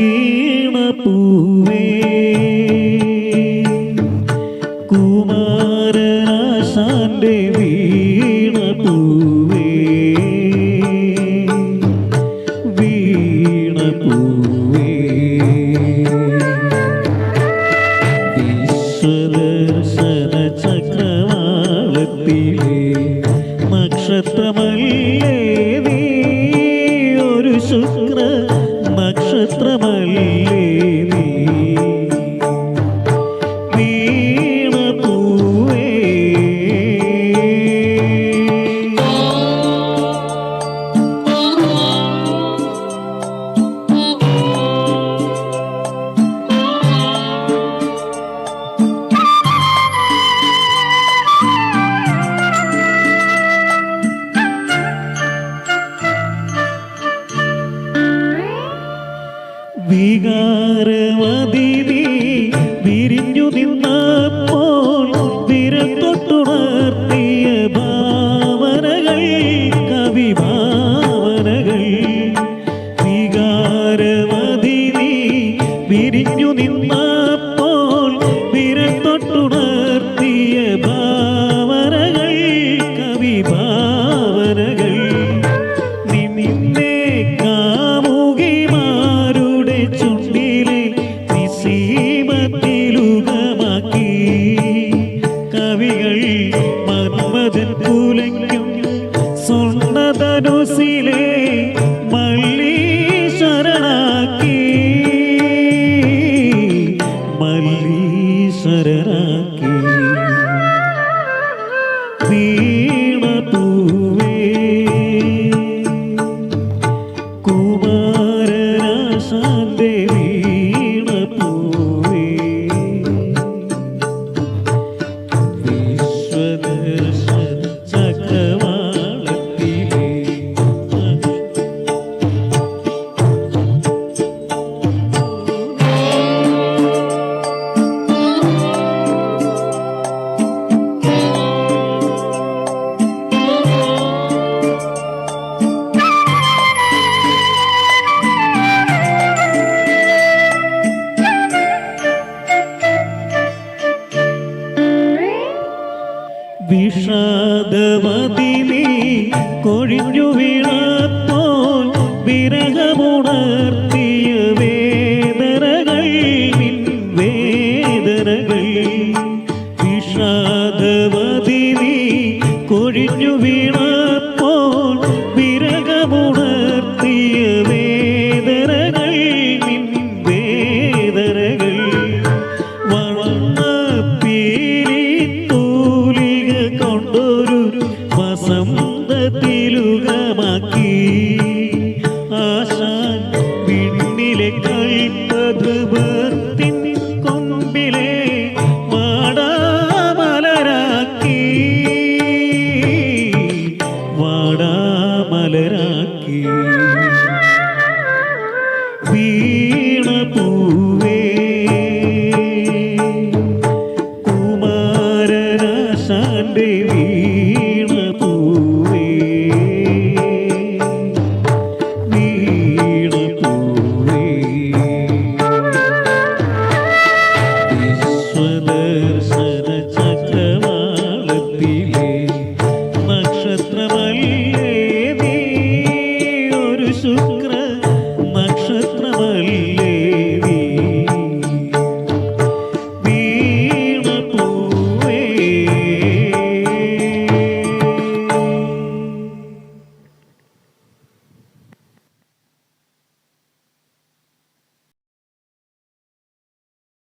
വീണപൂവേ കുമാരനാശാന്റെ വീണപൂവേ. വീണപൂവേ. വിശ്വദർശന ചക്രവാളത്തിലെ നക്ഷത്രമല്ലേ നീ? ഒരു ശുക്ര വികാരവതിരിഞ്ഞു നിന്നപ്പോൾ വിരത്തൊട്ടുണർ मनसले मल्ली मल्ली शरणा की மதி ദേവി